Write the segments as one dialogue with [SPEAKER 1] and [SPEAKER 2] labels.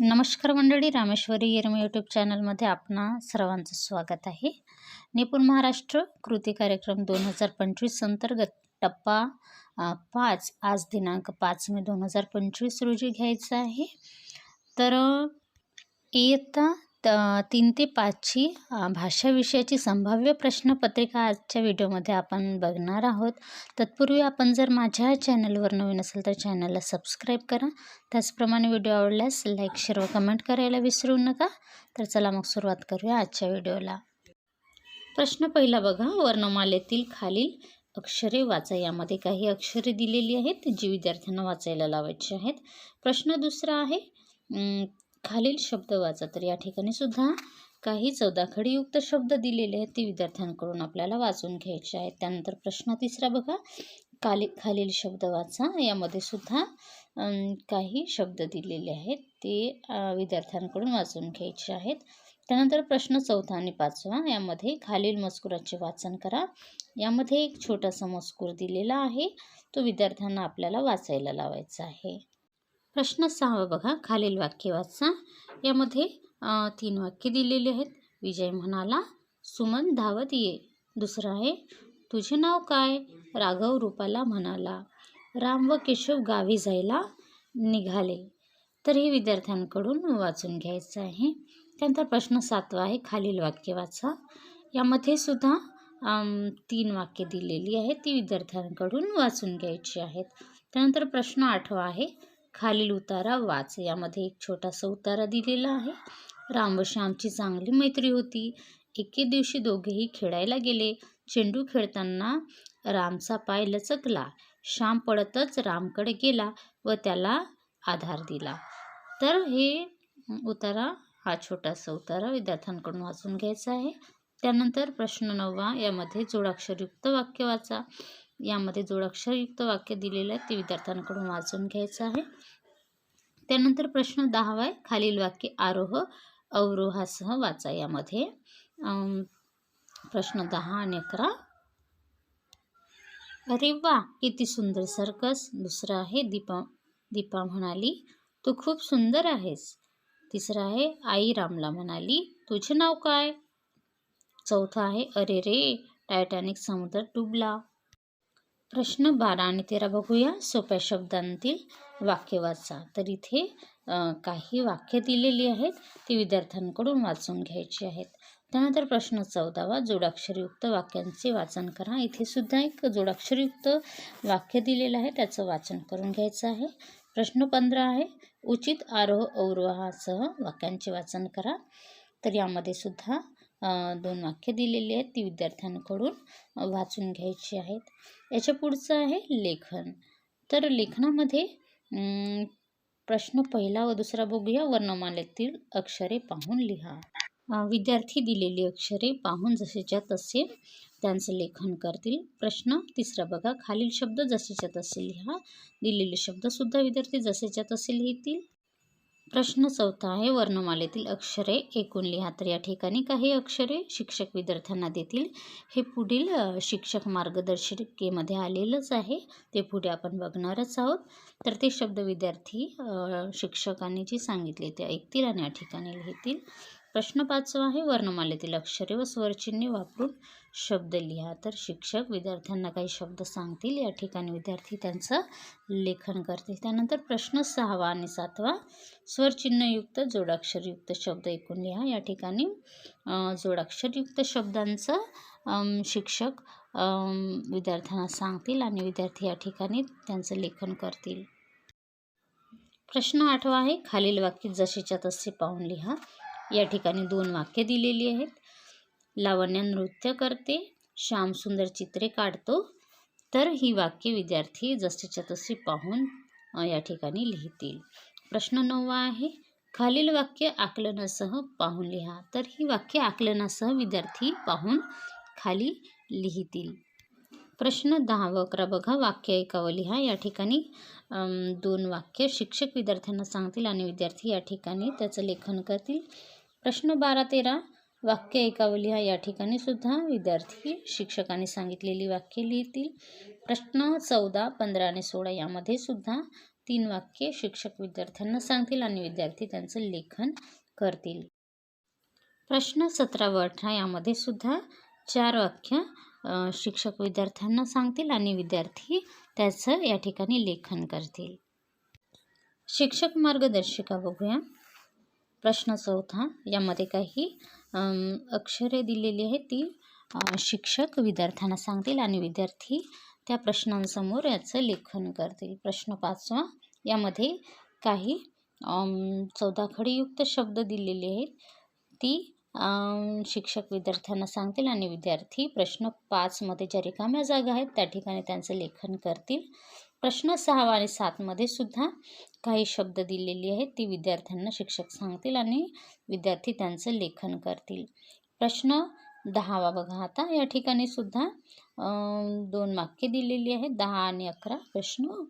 [SPEAKER 1] नमस्कार मंडळी रामेश्वरी येरम यूट्यूब चॅनलमध्ये आपणा सर्वांचं स्वागत आहे. निपुण महाराष्ट्र कृती कार्यक्रम दोन हजार पंचवीस अंतर्गत टप्पा पाच आज दिनांक पाच मे दोन हजार पंचवीस रोजी घ्यायचा आहे. तर इयत्ता त तीन ते पाचची भाषाविषयाची भाषा विषयाची संभाव्य प्रश्नपत्रिका आजच्या व्हिडिओमध्ये आपण बघणार आहोत. तत्पूर्वी आपण जर माझ्या चॅनलवर नवीन असेल तर चॅनलला सबस्क्राईब करा. त्याचप्रमाणे व्हिडिओ आवडल्यास लाईक शेअर व कमेंट करायला विसरू नका. तर चला मग सुरुवात करूया आजच्या व्हिडिओला. प्रश्न पहिला बघा. वर्णमालेतील खालील अक्षरे वाचा. यामध्ये काही अक्षरे दिलेली आहेत जी विद्यार्थ्यांना वाचायला लावायची आहेत. प्रश्न दुसरा आहे खालील शब्द वाचा. तर या ठिकाणी सुद्धा काही चौदाखडीयुक्त शब्द दिलेले आहेत ते विद्यार्थ्यांकडून आपल्याला वाचून घ्यायचे आहेत. त्यानंतर प्रश्न तिसरा बघा. खाली खालील शब्द वाचा. यामध्ये सुद्धा काही शब्द दिलेले आहेत ते विद्यार्थ्यांकडून वाचून घ्यायचे आहेत. त्यानंतर प्रश्न चौथा आणि पाचवा यामध्ये खालील मजकुराचे वाचन करा. यामध्ये एक छोटासा मजकूर दिलेला आहे. तो विद्यार्थ्यांना आपल्याला वाचायला लावायचा आहे. प्रश्न सहावा बघा. खालील वाक्य वाचा. यामध्ये तीन वाक्य दिलेली आहेत. विजय म्हणाला सुमन धावत ये. दुसरं आहे तुझे नाव काय? राघव रूपाला म्हणाला राम व केशव गावी जायला निघाले. तर हे विद्यार्थ्यांकडून वाचून घ्यायचं आहे. त्यानंतर प्रश्न सातवा आहे. खालील वाक्य वाचा. यामध्ये सुद्धा तीन वाक्य दिलेली आहेत. ती विद्यार्थ्यांकडून वाचून घ्यायची आहेत. त्यानंतर प्रश्न आठवा आहे. खालील उतारा वाच. यामध्ये एक छोटासा उतारा दिलेला आहे. राम व श्यामची चांगली मैत्री होती. एके दिवशी दोघेही खेळायला गेले. चेंडू खेळताना रामचा पाय लचकला. श्याम पडतच रामकडे गेला व त्याला आधार दिला. तर हे उतारा हा छोटासा उतारा विद्यार्थ्यांकडून वाचून घ्यायचा आहे. त्यानंतर प्रश्न नववा यामध्ये जोडाक्षरयुक्त वाक्य वाचा. यामध्ये जोडाक्षरयुक्त वाक्य दिलेलं आहे ते विद्यार्थ्यांकडून वाचून घ्यायचं आहे. त्यानंतर प्रश्न दहावा आहे खालील वाक्य आरोह अवरोहासह वाचा यामध्ये. प्रश्न दहा आणि अकरा. अरे वा किती सुंदर सर्कस. दुसरं आहे दीपा दीपा म्हणाली तू खूप सुंदर आहेस. तिसरं आहे आई रामला म्हणाली तुझे नाव काय? चौथा आहे अरे रे टायटॅनिक समुद्र डुबला. प्रश्न बारा आणि तेरा बघूया. सोप्या शब्दांतील वाक्य वाचा. तर इथे काही वाक्य दिलेली आहेत ती विद्यार्थ्यांकडून वाचून घ्यायची आहेत. त्यानंतर प्रश्न चौदावा जोडाक्षरयुक्त वाक्यांचे वाचन करा. इथे सुद्धा एक जोडाक्षरयुक्त वाक्य दिलेलं आहे त्याचं वाचन करून घ्यायचं आहे. प्रश्न पंधरा आहे उचित आरोह अवरोहासह वाक्यांचे वाचन करा. तर यामध्ये सुद्धा दोन वाक्य दिलेली आहेत ती विद्यार्थ्यांकडून वाचून घ्यायची आहेत. याच्या पुढचं आहे लेखन. तर लेखनामध्ये प्रश्न पहिला व दुसरा बघूया. वर्णमालेतील अक्षरे पाहून लिहा. विद्यार्थी दिलेली अक्षरे पाहून जसेच्या तसे त्यांचं लेखन करतील. प्रश्न तिसरा बघा. खालील शब्द जसेच्या तसे लिहा. दिलेले शब्दसुद्धा विद्यार्थी जसेच्या तसे लिहितील. प्रश्न चौथा आहे. वर्णमालेतील अक्षरे एकूण लिहा तर या ठिकाणी काही अक्षरे शिक्षक विद्यार्थ्यांना देतील. हे पुढील शिक्षक मार्गदर्शिकेमध्ये आलेलंच आहे. ते पुढे आपण बघणारच आहोत. तर ते शब्द विद्यार्थी शिक्षकांनी जे सांगितले ते ऐकतील आणि या ठिकाणी लिहितील. प्रश्न पाचवा आहे वर्णमालेतील अक्षरे व स्वरचिन्हे वापरून शब्द लिहा. तर शिक्षक विद्यार्थ्यांना काही शब्द सांगतील या ठिकाणी विद्यार्थी त्यांचं लेखन करतील. त्यानंतर प्रश्न सहावा आणि सातवा स्वरचिन्हयुक्त जोडाक्षरयुक्त शब्द ऐकून लिहा. या ठिकाणी जोडाक्षरयुक्त शब्दांचं शिक्षक विद्यार्थ्यांना सांगतील आणि विद्यार्थी या ठिकाणी त्यांचं लेखन करतील. प्रश्न आठवा आहे. खालील वाक्य जसेच्या तसे पाहून लिहा. या ठिकाणी दोन वाक्य दिलेली आहेत. लावण्या नृत्य करते. श्याम सुंदर चित्रे काढतो. तर ही वाक्य विद्यार्थी जसेच्या तसे पाहून या ठिकाणी लिहितील. प्रश्न नववा आहे. खालील वाक्य आकलनासह पाहून लिहा. तर ही वाक्य आकलनासह विद्यार्थी पाहून खाली लिहितील. प्रश्न दहा व अकरा बघा. वाक्य ऐकावं लिहा. या ठिकाणी दोन वाक्य शिक्षक विद्यार्थ्यांना सांगतील आणि विद्यार्थी या ठिकाणी त्याचं लेखन करतील. प्रश्न बारा तेरा. वाक्य ऐकावं लिहा. या ठिकाणी सुद्धा विद्यार्थी शिक्षकांनी सांगितलेली वाक्य लिहितील. प्रश्न चौदा पंधरा आणि सोळा यामध्ये सुद्धा तीन वाक्य शिक्षक विद्यार्थ्यांना सांगतील आणि विद्यार्थी त्यांचं लेखन करतील. प्रश्न सतरा व अठरा यामध्ये सुद्धा चार वाक्य शिक्षक विद्यार्थ्यांना सांगतील आणि विद्यार्थी त्याचं या ठिकाणी लेखन करतील. शिक्षक मार्गदर्शिका बघूया. प्रश्न चौथा. यामध्ये काही अक्षरे दिलेली आहेत ती शिक्षक विद्यार्थ्यांना सांगतील आणि विद्यार्थी त्या प्रश्नांसमोर याचं लेखन करतील. प्रश्न पाचवा. यामध्ये काही चौदा खडीयुक्त शब्द दिलेले आहेत. ती शिक्षक विद्यार्थ्यांना सांगतील आणि विद्यार्थी प्रश्न पाचमध्ये ज्या रिकाम्या जागा आहेत त्या ठिकाणी त्यांचं लेखन करतील. प्रश्न सहावा आणि सातमध्ये सुद्धा काही शब्द दिलेली आहेत ती विद्यार्थ्यांना शिक्षक सांगतील आणि विद्यार्थी त्यांचं लेखन करतील. प्रश्न दहावा बघा आता या ठिकाणी सुद्धा दोन वाक्य दिलेली आहेत दहा आणि अकरा. प्रश्न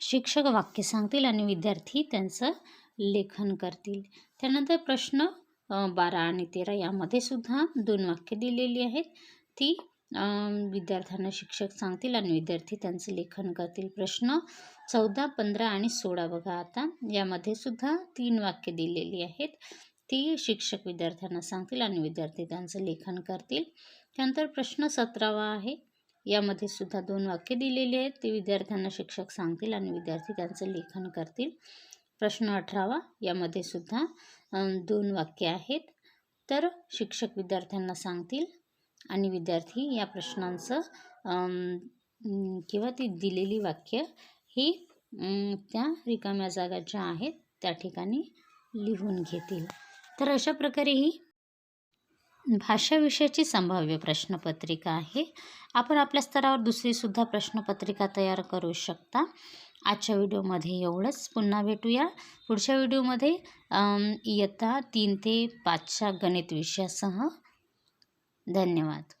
[SPEAKER 1] शिक्षक वाक्य सांगतील आणि विद्यार्थी त्यांचं लेखन करतील. त्यानंतर प्रश्न बारा आणि तेरा यामध्ये सुद्धा दोन वाक्य दिलेली आहेत. ती विद्यार्थ्यांना शिक्षक सांगतील आणि विद्यार्थी त्यांचं लेखन करतील. प्रश्न चौदा पंधरा आणि सोळा बघा आता. यामध्ये सुद्धा तीन वाक्य दिलेली आहेत. ती शिक्षक विद्यार्थ्यांना सांगतील आणि विद्यार्थी त्यांचं लेखन करतील. त्यानंतर प्रश्न सतरावा आहे. यामध्ये सुद्धा दोन वाक्य दिलेली आहेत. ती विद्यार्थ्यांना शिक्षक सांगतील आणि विद्यार्थी त्यांचं लेखन करतील. प्रश्न अठरावा. यामध्ये सुद्धा दोन वाक्य आहेत. तर शिक्षक विद्यार्थ्यांना सांगतील आणि विद्यार्थी या प्रश्नांचं किंवा ती दिलेली वाक्य ही त्या रिकाम्या जागा ज्या आहेत त्या ठिकाणी लिहून घेतील. तर अशा प्रकारे ही भाषाविषयाची संभाव्य प्रश्नपत्रिका आहे. आपण आपल्या स्तरावर दुसरीसुद्धा प्रश्नपत्रिका तयार करू शकता. आजच्या व्हिडिओमध्ये एवढंच. पुन्हा भेटूया. पुढच्या व्हिडिओमध्ये इयत्ता तीन ते पाचच्या गणित विषयासह. धन्यवाद.